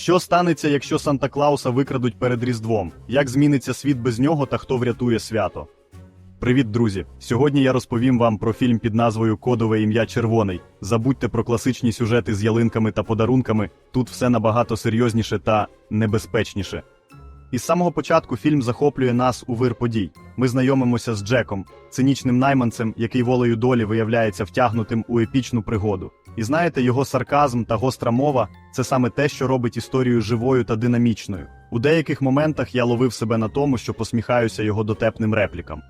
Що станеться, якщо Санта Клауса викрадуть перед Різдвом? Як зміниться світ без нього та хто врятує свято? Привіт, друзі! Сьогодні я розповім вам про фільм під назвою Кодове ім'я Червоний. Забудьте про класичні сюжети з ялинками та подарунками. Тут все набагато серйозніше та небезпечніше. Із самого початку фільм захоплює нас у вир подій. Ми знайомимося з Джеком, цинічним найманцем, який волею долі виявляється втягнутим у епічну пригоду. І знаєте, його сарказм та гостра мова це саме те, що робить історію живою та динамічною. У деяких моментах я ловив себе на тому, що посміхаюся його дотепним реплікам.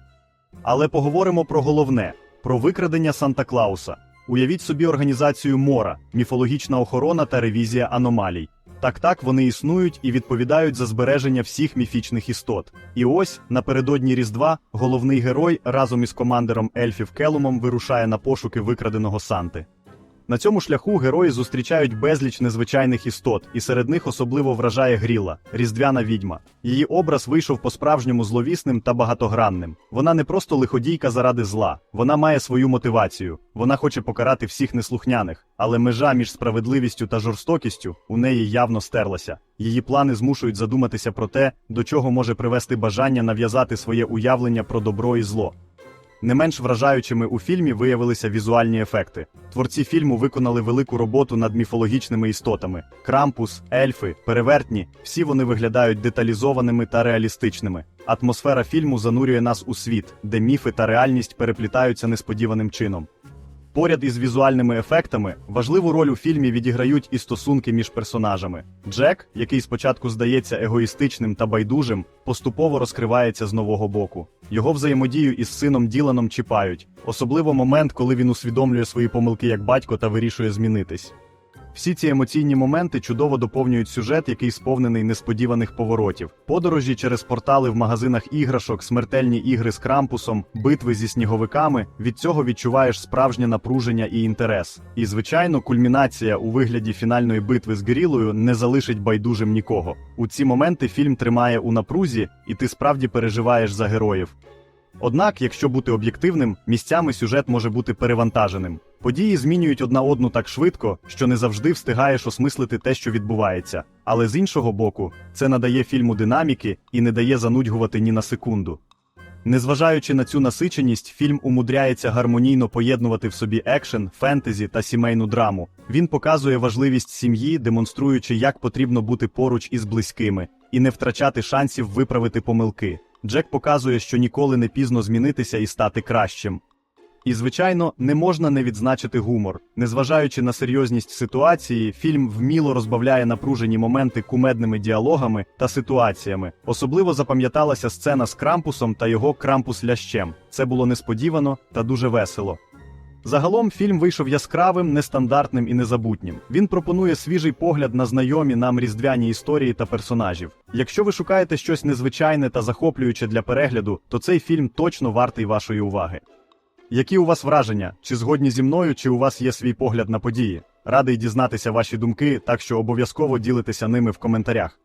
Але поговоримо про головне про викрадення Санта Клауса. Уявіть собі організацію Мора, міфологічна охорона та ревізія аномалій. Так так вони існують і відповідають за збереження всіх міфічних істот. І ось напередодні Різдва головний герой разом із командиром ельфів Келумом вирушає на пошуки викраденого Санти. На цьому шляху герої зустрічають безліч незвичайних істот, і серед них особливо вражає Гріла, різдвяна відьма. Її образ вийшов по-справжньому зловісним та багатогранним. Вона не просто лиходійка заради зла, вона має свою мотивацію. Вона хоче покарати всіх неслухняних, але межа між справедливістю та жорстокістю у неї явно стерлася. Її плани змушують задуматися про те, до чого може привести бажання нав'язати своє уявлення про добро і зло. Не менш вражаючими у фільмі виявилися візуальні ефекти. Творці фільму виконали велику роботу над міфологічними істотами: крампус, ельфи, перевертні. Всі вони виглядають деталізованими та реалістичними. Атмосфера фільму занурює нас у світ, де міфи та реальність переплітаються несподіваним чином. Поряд із візуальними ефектами важливу роль у фільмі відіграють і стосунки між персонажами. Джек, який спочатку здається егоїстичним та байдужим, поступово розкривається з нового боку. Його взаємодію із сином Діланом чіпають, особливо момент, коли він усвідомлює свої помилки як батько та вирішує змінитись. Всі ці емоційні моменти чудово доповнюють сюжет, який сповнений несподіваних поворотів. Подорожі через портали в магазинах іграшок, смертельні ігри з крампусом, битви зі сніговиками. Від цього відчуваєш справжнє напруження і інтерес. І, звичайно, кульмінація у вигляді фінальної битви з Грілою не залишить байдужим нікого. У ці моменти фільм тримає у напрузі, і ти справді переживаєш за героїв. Однак, якщо бути об'єктивним, місцями сюжет може бути перевантаженим. Події змінюють одна одну так швидко, що не завжди встигаєш осмислити те, що відбувається. Але з іншого боку, це надає фільму динаміки і не дає занудьгувати ні на секунду. Незважаючи на цю насиченість, фільм умудряється гармонійно поєднувати в собі екшен, фентезі та сімейну драму. Він показує важливість сім'ї, демонструючи, як потрібно бути поруч із близькими і не втрачати шансів виправити помилки. Джек показує, що ніколи не пізно змінитися і стати кращим. І, звичайно, не можна не відзначити гумор. Незважаючи на серйозність ситуації, фільм вміло розбавляє напружені моменти кумедними діалогами та ситуаціями. Особливо запам'яталася сцена з Крампусом та його Крампус лящем. Це було несподівано та дуже весело. Загалом фільм вийшов яскравим, нестандартним і незабутнім. Він пропонує свіжий погляд на знайомі нам різдвяні історії та персонажів. Якщо ви шукаєте щось незвичайне та захоплююче для перегляду, то цей фільм точно вартий вашої уваги. Які у вас враження? Чи згодні зі мною, чи у вас є свій погляд на події? Радий дізнатися ваші думки, так що обов'язково ділитеся ними в коментарях.